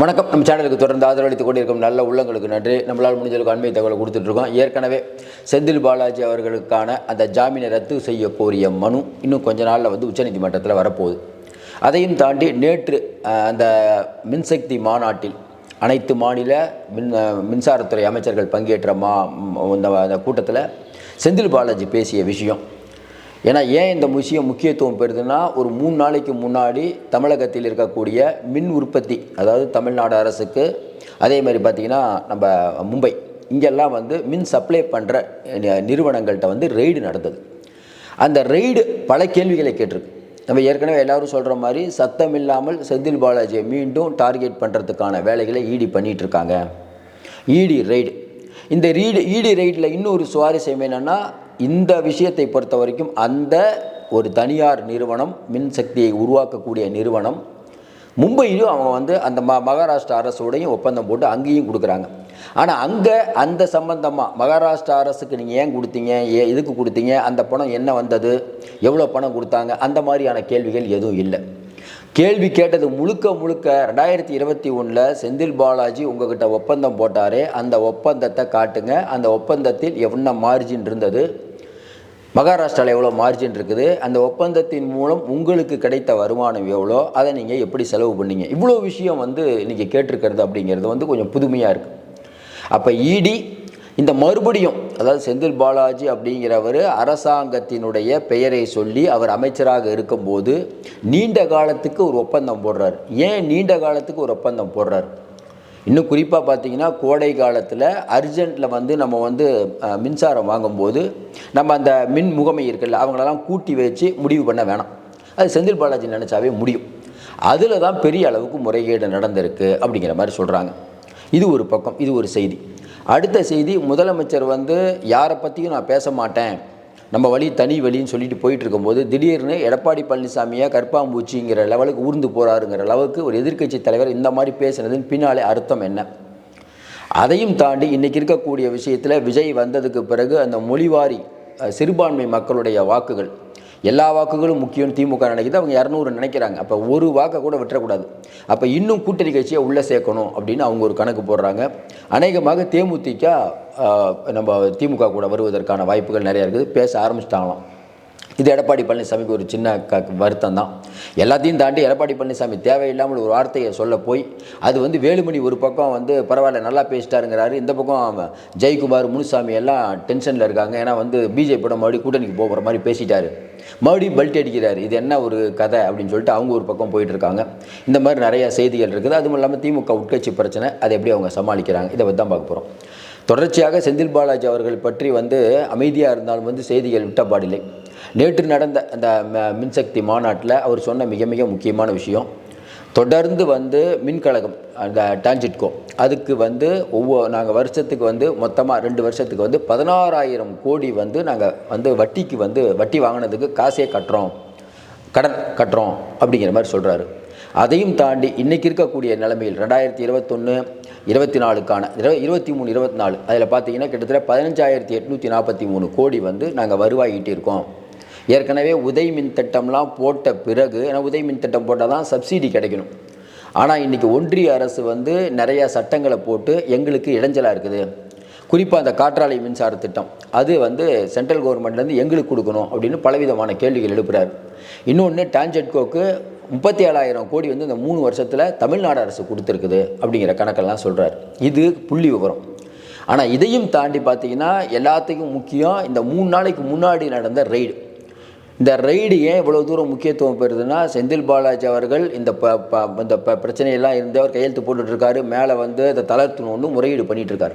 வணக்கம். நம்ம சேனலுக்கு தொடர்ந்து ஆதரவளித்துக் கொண்டிருக்கும் நல்ல உள்ளங்களுக்கு நன்றி. நம்மளால் முடிஞ்சளவுக்கு அண்மை தகவலை கொடுத்துட்ருக்கோம். ஏற்கனவே செந்தில் பாலாஜி அவர்களுக்கான அந்த ஜாமீனை ரத்து செய்ய கோரிய மனு இன்னும் கொஞ்ச நாளில் வந்து உச்சநீதிமன்றத்தில் வரப்போகுது. அதையும் தாண்டி நேற்று அந்த மின்சக்தி மாநாட்டில் அனைத்து மாநில மின் மின்சாரத்துறை அமைச்சர்கள் பங்கேற்ற மா இந்த அந்த கூட்டத்தில் செந்தில் பாலாஜி பேசிய விஷயம் ஏன்னா ஏன் இந்த விஷயம் முக்கியத்துவம் பெறுதுன்னா ஒரு மூணு நாளைக்கு முன்னாடி தமிழகத்தில் இருக்கக்கூடிய மின் உற்பத்தி அதாவது தமிழ்நாடு அரசுக்கு அதே மாதிரி பார்த்திங்கன்னா நம்ம மும்பை இங்கெல்லாம் வந்து மின் சப்ளை பண்ணுற நிறுவனங்கள்கிட்ட வந்து ரெய்டு நடந்தது. அந்த ரெய்டு பல கேள்விகளை கேட்டிருக்கு. நம்ம ஏற்கனவே எல்லாரும் சொல்கிற மாதிரி சத்தம் இல்லாமல் செந்தில் பாலாஜியை மீண்டும் டார்கெட் பண்ணுறதுக்கான வேலைகளை ஈடி பண்ணிகிட்ருக்காங்க ஈடி ரெய்டு. இந்த ரீடு ஈடி ரெய்டில் இன்னொரு சுவாரஸ்யம் என்னென்னா இந்த விஷயத்தை பொறுத்த வரைக்கும் அந்த ஒரு தனியார் நிறுவனம் மின்சக்தியை உருவாக்கக்கூடிய நிறுவனம் மும்பையிலும் அவங்க வந்து அந்த ம மகாராஷ்டிரா அரசோடையும் ஒப்பந்தம் போட்டு அங்கேயும் கொடுக்குறாங்க. ஆனால் அங்கே அந்த சம்பந்தமாக மகாராஷ்டிரா அரசுக்கு நீங்கள் ஏன் கொடுத்தீங்க? ஏ இதுக்கு கொடுத்தீங்க? அந்த பணம் என்ன வந்தது? எவ்வளோ பணம் கொடுத்தாங்க? அந்த மாதிரியான கேள்விகள் எதுவும் இல்லை. கேள்வி கேட்டது முழுக்க முழுக்க ரெண்டாயிரத்தி இருபத்தி ஒன்றில் செந்தில் பாலாஜி உங்ககிட்ட ஒப்பந்தம் போட்டாரே அந்த ஒப்பந்தத்தை காட்டுங்க. அந்த ஒப்பந்தத்தில் என்ன மார்ஜின் இருந்தது? மகாராஷ்டிராவில் எவ்வளோ மார்ஜின் இருக்குது? அந்த ஒப்பந்தத்தின் மூலம் உங்களுக்கு கிடைத்த வருமானம் எவ்வளோ? அதை நீங்கள் எப்படி செலவு பண்ணீங்க? இவ்வளோ விஷயம் வந்து இன்றைக்கி கேட்டிருக்கிறது அப்படிங்கிறது வந்து கொஞ்சம் புதுமையாக இருக்குது அப்போ இடி இந்த மறுபடியும் அதாவது செந்தில் பாலாஜி அப்படிங்கிறவர் அரசாங்கத்தினுடைய பெயரை சொல்லி அவர் அமைச்சராக இருக்கும்போது நீண்ட காலத்துக்கு ஒரு ஒப்பந்தம் போடுறார். ஏன் நீண்ட காலத்துக்கு ஒரு ஒப்பந்தம் போடுறார்? இன்னும் குறிப்பாக பார்த்தீங்கன்னா கோடை காலத்தில் அர்ஜென்ட்டில் வந்து நம்ம வந்து மின்சாரம் வாங்கும்போது நம்ம அந்த மின் முகமை இருக்குல்ல அவங்களெல்லாம் கூட்டி வச்சு முடிவு பண்ண வேணாம். அது செந்தில் பாலாஜி நினச்சாவே முடியும். அதில் தான் பெரிய அளவுக்கு முறைகேடு நடந்திருக்கு அப்படிங்கிற மாதிரி சொல்கிறாங்க இது ஒரு பக்கம் இது ஒரு செய்தி. அடுத்த செய்தி முதலமைச்சர் வந்து யாரை பற்றியும் நான் பேச மாட்டேன். நம்ம வழி தனி வழின்னு சொல்லிட்டு போயிட்டு இருக்கும்போது திடீர்னு எடப்பாடி பழனிசாமியா கற்பாம்பூச்சிங்கிற லெவலுக்கு ஊர்ந்து போகிறாருங்கிற அளவுக்கு ஒரு எதிர்க்கட்சி தலைவர் இந்த மாதிரி பேசுனதுன்னு பின்னாலே அர்த்தம் என்ன? அதையும் தாண்டி இன்றைக்கி இருக்கக்கூடிய விஷயத்தில் விஜய் வந்ததுக்கு பிறகு அந்த மொழிவாரி சிறுபான்மை மக்களுடைய வாக்குகள் எல்லா வாக்குகளும் முக்கியம்னு திமுக நினைக்கிது அவங்க இரநூறு நினைக்கிறாங்க. அப்போ ஒரு வாக்கை கூட விட்டுறக்கூடாது. அப்போ இன்னும் கூட்டணி கட்சியை உள்ளே சேர்க்கணும் அப்படின்னு அவங்க ஒரு கணக்கு போடுறாங்க. அநேகமாக தேமுதிக நம்ம திமுக கூட வருவதற்கான வாய்ப்புகள் நிறையா இருக்குது. பேச ஆரம்பிச்சிட்டாங்களாம். இது எடப்பாடி பழனிசாமிக்கு ஒரு சின்ன க வருத்தம் தான் எல்லாத்தையும் தாண்டி எடப்பாடி பழனிசாமி தேவையில்லாமல் ஒரு வார்த்தையை சொல்ல போய் அது வந்து வேலுமணி ஒரு பக்கம் வந்து பரவாயில்ல நல்லா பேசிட்டாருங்கிறாரு. இந்த பக்கம் ஜெயக்குமார் முனுசாமி எல்லாம் டென்ஷனில் இருக்காங்க. ஏன்னா வந்து பிஜேபியோட மறுபடியும் கூட்டணிக்கு போகிற மாதிரி பேசிட்டாரு. மறுபடியும் பல்ட்டி அடிக்கிறார். இது என்ன ஒரு கதை அப்படின்னு சொல்லிட்டு அவங்க ஒரு பக்கம் போயிட்டு இருக்காங்க. இந்த மாதிரி நிறைய செய்திகள் இருக்குது. அதுவும் இல்லாமல் திமுக உட்கட்சி பிரச்சனை அதை எப்படி அவங்க சமாளிக்கிறாங்க? இதை பற்றி தான் பார்க்க போகிறோம் தொடர்ச்சியாக செந்தில் பாலாஜி அவர்கள் பற்றி வந்து அமைதியாக இருந்தாலும் வந்து செய்திகள் விட்டப்பாடில்லை நேற்று நடந்த அந்த ம- மின்சக்தி மாநாட்டில் அவர் சொன்ன மிக மிக முக்கியமான விஷயம் தொடர்ந்து வந்து மின்கழகம் அந்த டான்ஜிட்கோ அதுக்கு வந்து ஒவ்வொரு நாங்கள் வருஷத்துக்கு வந்து மொத்தமாக ரெண்டு வருஷத்துக்கு வந்து பதினாறாயிரம் கோடி வந்து நாங்கள் வந்து வட்டிக்கு வந்து வட்டி வாங்கினதுக்கு காசே கட்டுறோம் கடன் கட்டுறோம் அப்படிங்கிற மாதிரி சொல்கிறாரு அதையும் தாண்டி இன்றைக்கி இருக்கக்கூடிய நிலைமையில் ரெண்டாயிரத்தி இருபத்தொன்று இருபத்தி நாலுக்கான இரு இருபத்தி மூணு இருபத்தி நாலு அதில் பார்த்தீங்கன்னா கிட்டத்தட்ட பதினஞ்சாயிரத்தி எட்நூற்றி நாற்பத்தி மூணு கோடி வந்து நாங்கள் வருவாய் ஈட்டியிருக்கோம். ஏற்கனவே உதய் மின் திட்டம்லாம் போட்ட பிறகு ஏன்னா உதய் மின் திட்டம் போட்டால் தான் சப்சிடி கிடைக்கணும். ஆனால் இன்றைக்கி ஒன்றிய அரசு வந்து நிறையா சட்டங்களை போட்டு எங்களுக்கு இடைஞ்சலாக இருக்குது. குறிப்பாக அந்த காற்றாலை மின்சார திட்டம். அது வந்து சென்ட்ரல் கவர்மெண்ட்லேருந்து எங்களுக்கு கொடுக்கணும் அப்படின்னு பலவிதமான கேள்விகள் எழுப்புறாரு. இன்னொன்று டான்ஜெட்கோக்கு முப்பத்தி ஏழாயிரம் கோடி வந்து இந்த மூணு வருஷத்தில் தமிழ்நாடு அரசு கொடுத்துருக்குது அப்படிங்கிற கணக்கெல்லாம் சொல்கிறார் இது புள்ளி விவரம். ஆனால் இதையும் தாண்டி பார்த்தீங்கன்னா எல்லாத்துக்கும் முக்கியம் இந்த மூணு நாளைக்கு முன்னாடி நடந்த ரெய்டு இந்த ரெய்டு ஏன் இவ்வளோ தூரம் முக்கியத்துவம் பெறுதுன்னா செந்தில் பாலாஜி அவர்கள் இந்த ப ப இந்த ப பிரச்சனையெல்லாம் இருந்து அவர் கையெழுத்து போட்டுட்ருக்காரு மேலே வந்து அதை ஒன்று முறையீடு பண்ணிகிட்ருக்காரு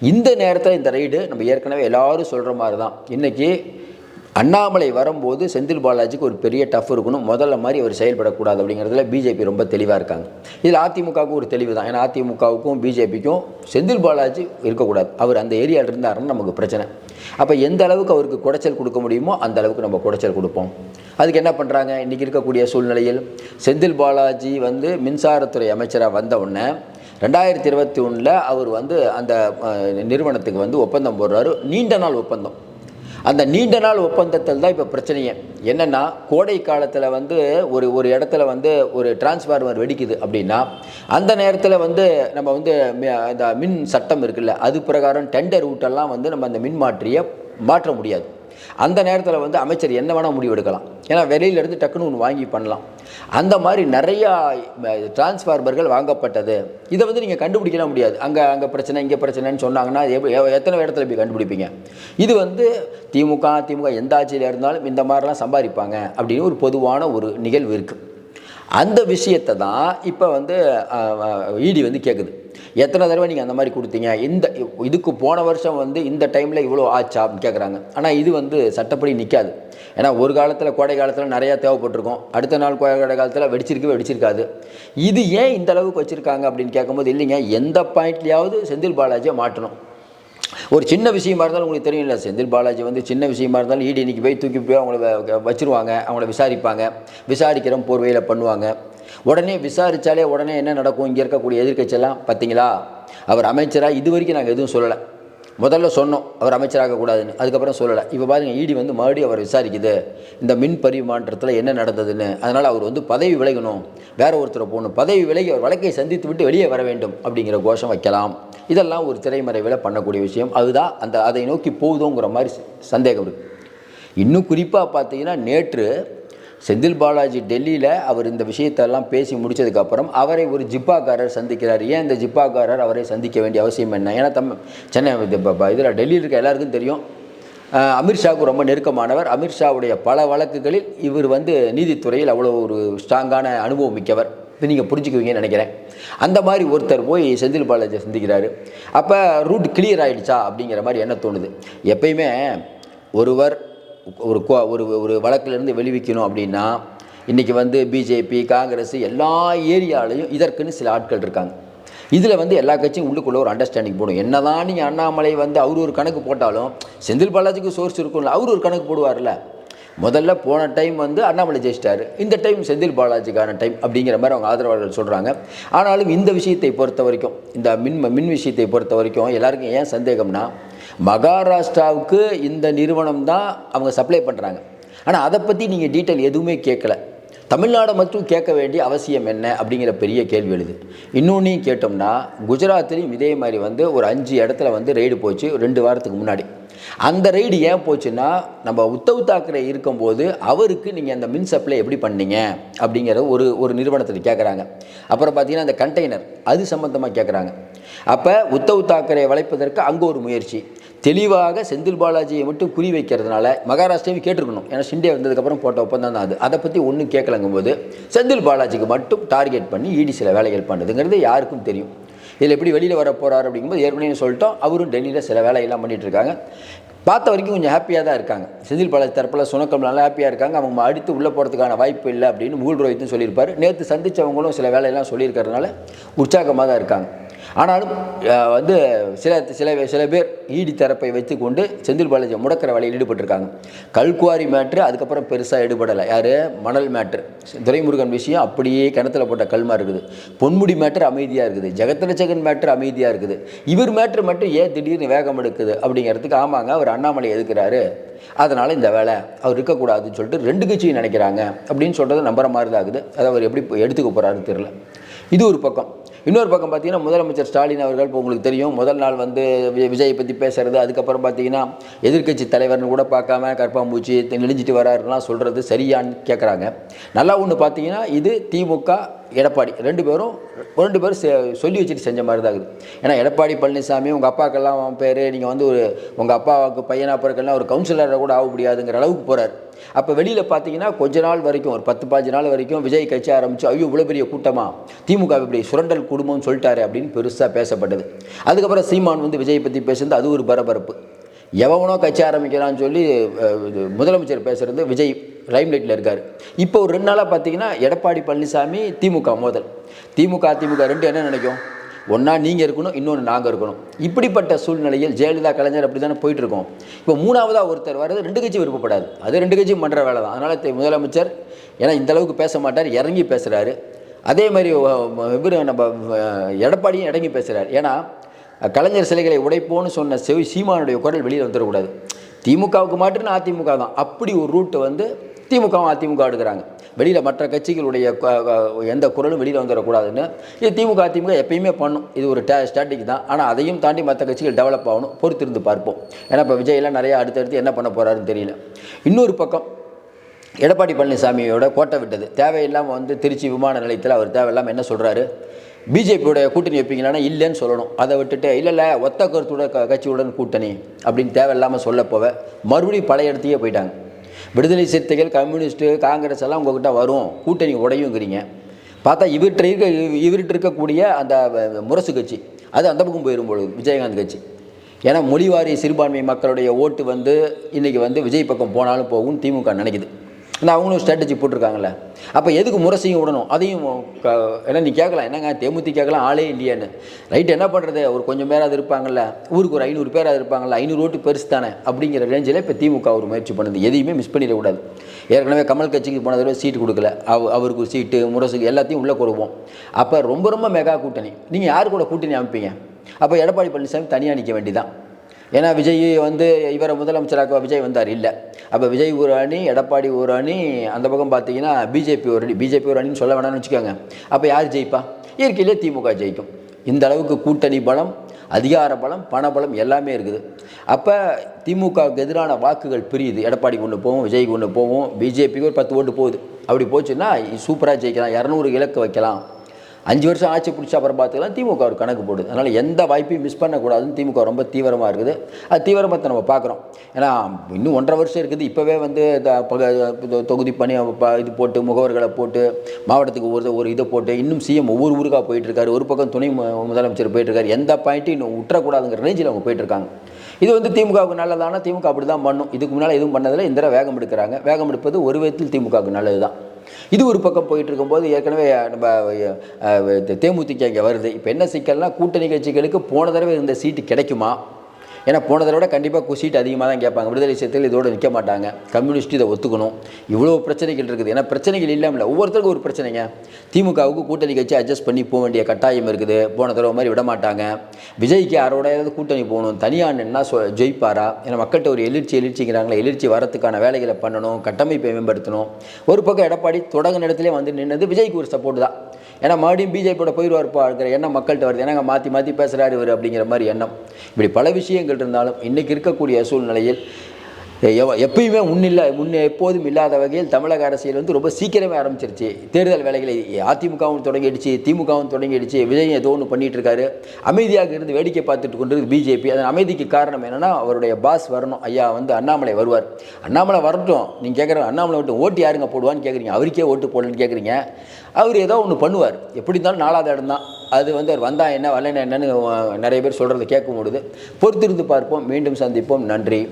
இந்த நேரத்தில் இந்த ரெய்டு நம்ம ஏற்கனவே எல்லாரும் சொல்கிற மாதிரி தான். இன்றைக்கி அண்ணாமலை வரும்போது செந்தில் பாலாஜிக்கு ஒரு பெரிய டஃப் இருக்கணும். முதல்ல மாதிரி அவர் செயல்படக்கூடாது அப்படிங்கிறதுல பிஜேபி ரொம்ப தெளிவாக இருக்காங்க. இதில் அதிமுகவுக்கும் ஒரு தெளிவு தான். ஏன்னா அதிமுகவுக்கும் பிஜேபிக்கும் செந்தில் பாலாஜி இருக்கக்கூடாது. அவர் அந்த ஏரியாவில் இருந்தாருன்னு நமக்கு பிரச்சனை. அப்போ எந்த அளவுக்கு அவருக்கு குடைச்சல் கொடுக்க முடியுமோ அந்த அளவுக்கு நம்ம குடைச்சல் கொடுப்போம். அதுக்கு என்ன பண்ணுறாங்க இன்றைக்கி இருக்கக்கூடிய சூழ்நிலையில் செந்தில் பாலாஜி வந்து மின்சாரத்துறை அமைச்சராக வந்த உடனே ரெண்டாயிரத்தி இருபத்தி ஒன்றில் அவர் வந்து அந்த நிறுவனத்துக்கு வந்து ஒப்பந்தம் போடுறாரு. நீண்ட நாள் ஒப்பந்தம். அந்த நீண்ட நாள் ஒப்பந்தத்தில் தான் இப்போ பிரச்சனையே. என்னென்னா கோடை காலத்தில் வந்து ஒரு ஒரு இடத்துல வந்து ஒரு டிரான்ஸ்ஃபார்மர் வெடிக்குது அப்படின்னா அந்த நேரத்தில் வந்து நம்ம வந்து மி- இந்த மின் சட்டம் இருக்குல்ல அது பிரகாரம் டெண்டர் ரூட்டெல்லாம் வந்து நம்ம அந்த மின் மாற்றியை மாற்ற முடியாது. அந்த நேரத்தில் வந்து அமைச்சர் என்ன வேணால் முடிவு எடுக்கலாம் ஏன்னா வெளியிலேருந்து டக்குன்னு ஒன்று வாங்கி பண்ணலாம். அந்த மாதிரி நிறையா டிரான்ஸ்ஃபார்மர்கள் வாங்கப்பட்டது. இதை வந்து நீங்கள் கண்டுபிடிக்கலாம் முடியாது. அங்கே அங்கே பிரச்சனை இங்கே பிரச்சனைன்னு சொன்னாங்கன்னா எவ்- எத்தனை இடத்துல போய் கண்டுபிடிப்பீங்க? இது வந்து திமுக திமுக எந்த ஆட்சியில் இருந்தாலும் இந்த மாதிரிலாம் சம்பாதிப்பாங்க அப்படின்னு ஒரு பொதுவான ஒரு நிகழ்வு இருக்குது அந்த விஷயத்தை தான் இப்போ வந்து இடி வந்து கேட்குது எத்தனை தடவை நீங்கள் அந்த மாதிரி கொடுத்தீங்க? இந்த இதுக்கு போன வருஷம் வந்து இந்த டைமில் இவ்வளோ ஆச்சா? அப்படின்னு கேட்குறாங்க ஆனால் இது வந்து சட்டப்படி நிற்காது ஏன்னா ஒரு காலத்தில் கோடை காலத்தில் நிறையா தேவைப்பட்டிருக்கும். அடுத்த நாள் கோடை காலத்தில் வெடிச்சிருக்கவே வெடிச்சிருக்காது. இது ஏன் இந்த அளவுக்கு வச்சுருக்காங்க? அப்படின்னு கேட்கும்போது இல்லைங்க. எந்த பாயிண்ட்லேயாவது செந்தில் பாலாஜியை மாட்டணும் ஒரு சின்ன விஷயமா இருந்தாலும் உங்களுக்கு தெரியும் இல்லை செந்தில் பாலாஜி வந்து சின்ன விஷயமா இருந்தாலும் ஈடி இன்னைக்கு போய் தூக்கி போய் அவங்கள வச்சிருவாங்க. அவங்கள விசாரிப்பாங்க. விசாரிக்கிற போர்வையில் பண்ணுவாங்க. உடனே விசாரித்தாலே உடனே என்ன நடக்கும்? இங்கே இருக்கக்கூடிய எதிர்க்கட்சியெல்லாம் பார்த்தீங்களா? அவர் அமைச்சராக இது வரைக்கும் நாங்கள் எதுவும் சொல்லலை. முதல்ல சொன்னோம் அவர் அமைச்சராக கூடாதுன்னு. அதுக்கப்புறம் சொல்லலை. இப்போ பாருங்கள் ஈடி வந்து மறுபடியும் அவர் விசாரிக்குது. இந்த மின் பரிமாற்றத்தில் என்ன நடந்ததுன்னு. அதனால் அவர் வந்து பதவி விலகணும். வேற ஒருத்தரை போகணும். பதவி விலகி அவர் வழக்கை சந்தித்து விட்டு வெளியே வர வேண்டும் அப்படிங்கிற கோஷம் வைக்கலாம். இதெல்லாம் ஒரு திரைமறைவில் பண்ணக்கூடிய விஷயம். அதுதான் அந்த அதை நோக்கி போகுதோங்கிற மாதிரி சந்தேகம் இருக்குது இன்னும் குறிப்பாக பார்த்தீங்கன்னா நேற்று செந்தில் பாலாஜி டெல்லியில் அவர் இந்த விஷயத்தெல்லாம் பேசி முடித்ததுக்கப்புறம் அவரை ஒரு ஜிப்பாக்காரர் சந்திக்கிறார். ஏன் இந்த ஜிப்பாக்காரர் அவரை சந்திக்க வேண்டிய அவசியம் என்ன? ஏன்னா தம் சென்னை இதில் டெல்லியில் இருக்க எல்லாருக்கும் தெரியும். அமித்ஷாவுக்கு ரொம்ப நெருக்கமானவர். அமித்ஷாவுடைய பல வழக்குகளில் இவர் வந்து நீதித்துறையில் அவ்வளோ ஒரு ஸ்ட்ராங்கான அனுபவம் மிக்கவர். இது நீங்கள் புரிஞ்சுக்குவீங்கன்னு நினைக்கிறேன். அந்த மாதிரி ஒருத்தர் போய் செந்தில் பாலாஜியை சந்திக்கிறாரு. அப்போ ரூட் கிளியர் ஆகிடுச்சா அப்படிங்கிற மாதிரி என்ன தோணுது? எப்பயுமே ஒருவர் ஒரு கோ- ஒரு ஒரு வழக்கிலிருந்து வெளிவிக்கணும் அப்படின்னா இன்றைக்கி வந்து பிஜேபி காங்கிரஸ் எல்லா ஏரியாலையும் இதற்குன்னு சில ஆட்கள் இருக்காங்க. இதில் வந்து எல்லா கட்சியும் உள்ளுக்குள்ளே ஒரு அண்டர்ஸ்டாண்டிங் போடும். என்னதான் நீங்கள் அண்ணாமலை வந்து அவர் ஒரு கணக்கு போட்டாலும் செந்தில் பாலாஜிக்கு சோர்ஸ் இருக்கும்ல அவர் ஒரு கணக்கு போடுவார்ல. முதல்ல போன டைம் வந்து அண்ணாமலை ஜெயிச்சிட்டாரு. இந்த டைம் செந்தில் பாலாஜிக்கான டைம் அப்படிங்கிற மாதிரி அவங்க ஆதரவாளர்கள் சொல்கிறாங்க ஆனாலும் இந்த விஷயத்தை பொறுத்த வரைக்கும் இந்த மின் மின் விஷயத்தை பொறுத்த வரைக்கும் எல்லாருக்கும் ஏன் சந்தேகம்னா மகாராஷ்டிராவுக்கு இந்த நிறுவனம் தான் அவங்க சப்ளை பண்ணுறாங்க ஆனால் அதை பற்றி நீங்கள் டீட்டெயில் எதுவுமே கேட்கல. தமிழ்நாடு மட்டும் கேட்க வேண்டிய அவசியம் என்ன அப்படிங்கிற பெரிய கேள்வி எழுது. இன்னொன்றையும் கேட்டோம்னா குஜராத்லேயும் இதே மாதிரி வந்து ஒரு அஞ்சு இடத்துல வந்து ரெய்டு போச்சு ரெண்டு வாரத்துக்கு முன்னாடி. அந்த ரெய்டு ஏன் போச்சுன்னா நம்ம உத்தவ் தாக்கரே இருக்கும்போது அவருக்கு நீங்கள் அந்த மின் சப்ளை எப்படி பண்ணீங்க அப்படிங்கிற ஒரு ஒரு நிறுவனத்தில் கேட்குறாங்க அப்புறம் பார்த்தீங்கன்னா அந்த கண்டெய்னர் அது சம்மந்தமாக கேட்குறாங்க அப்போ உத்தவ் தாக்கரே வளைப்பதற்கு அங்கே ஒரு முயற்சி. தெளிவாக செந்தில் பாலாஜியை மட்டும் குறி வைக்கிறதுனால மகாராஷ்டிராவையும் கேட்டிருக்கணும். ஏன்னா ஷிண்டே வந்ததுக்கப்புறம் போட்ட ஒப்பந்தம் தான் அது. அதை பற்றி ஒன்றும் கேட்கலங்கும் போது செந்தில் பாலாஜிக்கு மட்டும் டார்கெட் பண்ணி ஈடி சில வேலைகள் பண்ணுதுங்கிறது யாருக்கும் தெரியும். இதில் எப்படி வெளியில் வர போகிறார் அப்படிங்கும்போது ஏற்கனவே சொல்லிட்டோம். அவரும் டெல்லியில் சில வேலையெல்லாம் பண்ணிகிட்ருக்காங்க இருக்காங்க. பார்த்த வரைக்கும் கொஞ்சம் ஹாப்பியாக தான் இருக்காங்க. செந்தில் பாலாஜி தரப்பில் சுணக்கம் நல்லா ஹாப்பியாக இருக்காங்க. அவங்க அடுத்து உள்ளே போகிறதுக்கான வாய்ப்பு இல்லை அப்படின்னு முகுல் ரோஹித்தும் சொல்லியிருப்பார். நேற்று சந்தித்தவங்களும் சில வேலையெல்லாம் சொல்லியிருக்கிறதுனால உற்சாகமாக தான் இருக்காங்க. ஆனாலும் வந்து சில சில சில பேர் ஈடி தரப்பை வைத்துக்கொண்டு செந்தில் பாலாஜி முடக்கிற வேலையில் ஈடுபட்டிருக்காங்க. கல்குவாரி மேட்ரு அதுக்கப்புறம் பெருசாக ஈடுபடலை. யார்? மணல் மேட்ரு துரைமுருகன் விஷயம் அப்படியே கிணத்துல போட்ட கல்மா இருக்குது. பொன்முடி மேட்ரு அமைதியாக இருக்குது. ஜெகத்ரட்சகன் மேட்ரு அமைதியாக இருக்குது. இவர் மேட்ரு மட்டும் ஏன் திடீர்னு வேகம் எடுக்குது அப்படிங்கிறதுக்கு ஆமாங்க அவர் அண்ணாமலை எதுக்குறாரு? அதனால் இந்த வேலை அவர் இருக்கக்கூடாதுன்னு சொல்லிட்டு ரெண்டு கட்சியும் நினைக்கிறாங்க அப்படின்னு சொல்கிறது நம்புற மாதிரி தான் இருக்குது. அதை அவர் எப்படி எடுத்துக்க போகிறாருன்னு தெரில இது ஒரு பக்கம். இன்னொரு பக்கம் பார்த்தீங்கன்னா முதலமைச்சர் ஸ்டாலின் அவர்கள் இப்போ உங்களுக்கு தெரியும் முதல் நாள் வந்து விஜய் விஜயை பற்றி பேசுறது அதுக்கப்புறம் பார்த்தீங்கன்னா எதிர்க்கட்சி தலைவர்னு கூட பார்க்காம கற்பாம்பூச்சி நெளிஞ்சிட்டு வராருலாம் சொல்கிறது சரியான்னு கேட்குறாங்க நல்லா ஒன்று பார்த்தீங்கன்னா இது திமுக எடப்பாடி ரெண்டு பேரும் ரெண்டு பேரும் செ- சொல்லி வச்சுட்டு செஞ்ச மாதிரி தான் இருக்குது. ஏன்னா எடப்பாடி பழனிசாமி உங்கள் அப்பாக்கெல்லாம் பேர் நீங்கள் வந்து ஒரு உங்கள் அப்பாவுக்கு பையனாக பிறக்கெல்லாம் ஒரு கவுன்சிலராக கூட ஆக முடியாதுங்கிற அளவுக்கு போகிறார் அப்போ வெளியில் பார்த்தீங்கன்னா கொஞ்ச நாள் வரைக்கும் ஒரு பத்து பாஞ்சு நாள் வரைக்கும் விஜய் கட்சி ஆரம்பித்து ஐயோ இவ்வளோ பெரிய கூட்டமாக திமுக இப்படி சுரண்டல் குடும்பம்னு சொல்லிட்டாரு அப்படின்னு பெருசாக பேசப்பட்டது. அதுக்கப்புறம் சீமான் வந்து விஜய் பற்றி பேசுனது அது ஒரு பரபரப்பு. எவனோ கட்சி ஆரம்பிக்கிறான்னு சொல்லி முதலமைச்சர் பேசுகிறது விஜய் லைம்லைட்டில் இருக்கார். இப்போ ஒரு ரெண்டு நாளாக பார்த்தீங்கன்னா எடப்பாடி பழனிசாமி திமுக மோதல். திமுக அதிமுக ரெண்டு என்ன நினைக்கும்? ஒன்றா நீங்கள் இருக்கணும் இன்னொன்று நாங்கள் இருக்கணும். இப்படிப்பட்ட சூழ்நிலையில் ஜெயலலிதா கலைஞர் அப்படி தானே போயிட்டுருக்கோம். இப்போ மூணாவதாக ஒருத்தர் வர்றது ரெண்டு கட்சி விருப்பப்படாது. அது ரெண்டு கட்சியும் பண்ணுற வேலை தான் அதனால் முதலமைச்சர் ஏன்னா இந்த அளவுக்கு பேச மாட்டார் இறங்கி பேசுகிறாரு அதே மாதிரி இவர் நம்ம எடப்பாடியும் இறங்கி பேசுகிறார் ஏன்னா கலைஞர் சிலைகளை உடைப்போன்னு சொன்ன செவி சீமானுடைய குரல் வெளியில் வந்துடக்கூடாது. திமுகவுக்கு மாட்டுன்னு அதிமுக தான் அப்படி ஒரு ரூட்டு வந்து திமுகவும் அதிமுக எடுக்கிறாங்க வெளியில் மற்ற கட்சிகளுடைய எந்த குரலும் வெளியில் வந்துடக்கூடாதுன்னு இது திமுக அதிமுக எப்பயுமே பண்ணும். இது ஒரு டே ஸ்ட்ராட்டஜி தான். ஆனால் அதையும் தாண்டி மற்ற கட்சிகள் டெவலப் ஆகணும். பொறுத்திருந்து பார்ப்போம். ஏன்னா இப்போ விஜயெல்லாம் நிறையா அடுத்தடுத்து என்ன பண்ண போகிறாருன்னு தெரியல. இன்னொரு பக்கம் எடப்பாடி பழனிசாமியோட கோட்டை விட்டது. தேவையில்லாமல் வந்து திருச்சி விமான நிலையத்தில் அவர் தேவையில்லாமல் என்ன சொல்கிறாரு பிஜேபியோட கூட்டணி வைப்பீங்களான்னா இல்லைன்னு சொல்லணும். அதை விட்டுட்டு இல்லை இல்லை ஒத்த கருத்துட க கட்சியுடன் கூட்டணி அப்படின்னு தேவையில்லாமல் சொல்ல போவ மறுபடியும் பழைய இடத்தையே போயிட்டாங்க. விடுதலை சிறுத்தைகள் கம்யூனிஸ்ட்டு காங்கிரஸ் எல்லாம் உங்ககிட்ட வரும். கூட்டணி உடையுங்கிறீங்க. பார்த்தா இவர்கிட்ட இருக்க இவர்கிட்ட இருக்கக்கூடிய அந்த முரசு கட்சி அது அந்த பக்கம் போயிடும் பொழுது விஜயகாந்த் கட்சி. ஏன்னா மொழிவாரி சிறுபான்மை மக்களுடைய ஓட்டு வந்து இன்றைக்கி வந்து விஜய் பக்கம் போனாலும் போகும் திமுக நினைக்குது. ஆனால் அவங்களும் ஸ்ட்ராட்டஜி போட்டிருக்காங்கல்ல. அப்போ எதுக்கு முரசையும் விடணும்? அதையும் க- ஏன்னா நீ கேட்கலாம் என்னங்க தேமுதிகலாம் ஆளே இல்லையான்னு. ரைட் என்ன பண்ணுறது ஒரு கொஞ்சம் பேராது இருப்பாங்கல்ல. ஊருக்கு ஒரு ஐநூறு பேராது இருப்பாங்கல்ல. ஐநூறு ஓட்டு பெருசு தானே அப்படிங்கிற ரேஞ்சில் இப்போ திமுக ஒரு முயற்சி பண்ணுது. எதையுமே மிஸ் பண்ணிடக்கூடாது. ஏற்கனவே கமல் கட்சிக்கு போன தடவை சீட்டு கொடுக்கல. அவ அவருக்கு சீட்டு முரசுக்கு எல்லாத்தையும் உள்ளே கொடுப்போம். அப்போ ரொம்ப ரொம்ப மெகா கூட்டணி. நீங்கள் யார் கூட கூட்டணி அமைப்பீங்க? அப்போ எடப்பாடி பழனிசாமி தனியாக நிற்க வேண்டியதான் ஏன்னா விஜய் வந்து இவரை முதலமைச்சராக்க விஜய் வந்தார் இல்லை. அப்போ விஜய் ஒரு அணி எடப்பாடி ஒரு அணி அந்த பக்கம் பார்த்தீங்கன்னா பிஜேபி ஒரு அணி பிஜேபி ஒரு அணின்னு சொல்ல வேணாம்னு வச்சுக்கோங்க. அப்போ யார் ஜெயிப்பா? இயற்கையிலே திமுக ஜெயிக்கும். இந்த அளவுக்கு கூட்டணி பலம் அதிகார பலம் பணபலம் எல்லாமே இருக்குது. அப்போ திமுகவுக்கு எதிரான வாக்குகள் பிரியுது. எடப்பாடிக்கு ஒன்று போவோம் விஜய்க்கு ஒன்று போவோம் பிஜேபிக்கு ஒரு பத்து ஓட்டு போகுது. அப்படி போச்சுன்னா சூப்பராக ஜெயிக்கலாம். இரநூறு இலக்கு வைக்கலாம். அஞ்சு வருஷம் ஆட்சி பிடிச்ச அப்புறம் பார்த்துக்கலாம் திமுக ஒரு கணக்கு போடுது. அதனால் எந்த வாய்ப்பையும் மிஸ் பண்ணக்கூடாதுன்னு திமுக ரொம்ப தீவிரமாக இருக்குது. அது தீவிரமாக நம்ம பார்க்குறோம். ஏன்னா இன்னும் ஒன்றரை வருஷம் இருக்குது. இப்போவே வந்து இந்த தொகுதி பணி இது போட்டு முகவர்களை போட்டு மாவட்டத்துக்கு ஒரு ஒரு இதை போட்டு இன்னும் சிஎம் ஒவ்வொரு ஊருக்காக போயிட்டுருக்காரு. ஒரு பக்கம் துணை மு- முதலமைச்சர் போயிட்டுருக்காரு. எந்த பாயிண்ட்டும் இன்னும் விட்டுறக்கூடாதுங்கிற ரேஞ்சில் அவங்க போயிட்டுருக்காங்க. இது வந்து திமுகவுக்கு நல்லதானா? திமுக அப்படி தான் பண்ணும். இதுக்கு முன்னால் எதுவும் பண்ணதில்லை. இந்த வேகம் எடுக்கிறாங்க. வேகம் எடுப்பது ஒரு விதத்தில் திமுகவுக்கு நல்லது தான் இது ஒரு பக்கம் போயிட்டு இருக்கும்போது ஏற்கனவே நம்ம அஹ், தேமுதிக இங்கே வருது. இப்போ என்ன சிக்கல்னா கூட்டணி கட்சிகளுக்கு போன தடவை இருந்த சீட்டு கிடைக்குமா? ஏன்னா போன தடவை விட கண்டிப்பாக சீட் அதிகமாக தான் கேட்பாங்க. விடுதலை சிறுத்தைகள் இதோட நிற்க மாட்டாங்க. கம்யூனிஸ்ட் இதை ஒத்துக்கணும். இவ்வளோ பிரச்சனைகள் இருக்குது. ஏன்னா பிரச்சனைகள் இல்லாமல் ஒவ்வொருத்தருக்கும் ஒரு பிரச்சனைங்க. திமுகவுக்கு கூட்டணி கட்சி அட்ஜஸ்ட் பண்ணி போக வேண்டிய கட்டாயம் இருக்குது. போன தடவை மாதிரி விட மாட்டாங்க. விஜய்க்கு யாரோட ஏதாவது கூட்டணி போகணும். தனியாக நின்னா சொ ஜெயிப்பாரா? ஏன்னா மக்கள்கிட்ட ஒரு எழுச்சி எழுச்சிங்கிறாங்களே. எழுச்சி வரத்துக்கான வேலைகளை பண்ணணும். கட்டமைப்பை மேம்படுத்தணும். ஒரு பக்கம் எடப்பாடி தொடங்க இடத்துலேயே வந்து நின்னது விஜய்க்கு ஒரு சப்போர்ட் தான். ஏன்னா மறுபடியும் பிஜேபியோட போயிடுவார்ப்பா இருக்கிற எண்ணம் மக்கள்கிட்ட வருது. ஏன்னா மாற்றி மாற்றி பேசுகிறாரு இவர் அப்படிங்கிற மாதிரி எண்ணம். இப்படி பல விஷயங்கள் இருந்தாலும் இன்றைக்கி இருக்கக்கூடிய சூழ்நிலையில் எப்பயுமே முன்னில்லை முன்னே எப்போதும் இல்லாத வகையில் தமிழக அரசியல் வந்து ரொம்ப சீக்கிரமே ஆரம்பிச்சிருச்சு. தேர்தல் வேலைகளை அதிமுகவும் தொடங்கிடுச்சு திமுகவும் தொடங்கிடுச்சு விஜய் ஏதோ ஒன்று பண்ணிட்டு இருக்காரு அமைதியாக இருந்து வேடிக்கை பார்த்துட்டு கொண்டிருக்கு பிஜேபி. அதன் அமைதிக்கு காரணம் என்னன்னா அவருடைய பாஸ் வரணும். ஐயா வந்து அண்ணாமலை வருவார். அண்ணாமலை வரட்டும். நீங்கள் கேட்குற அண்ணாமலை விட்டு ஓட்டு யாருங்க போடுவான்னு கேட்குறீங்க அவருக்கே ஓட்டு போடலன்னு கேட்குறீங்க அவர் ஏதோ ஒன்று பண்ணுவார். எப்படி இருந்தாலும் நாலாவது இடம் தான். அது வந்து அவர் வந்தா என்ன வரலன்னா என்னன்னு நிறைய பேர் சொல்கிறத கேட்க பொழுது பொறுத்திருந்து பார்ப்போம். மீண்டும் சந்திப்போம். நன்றி.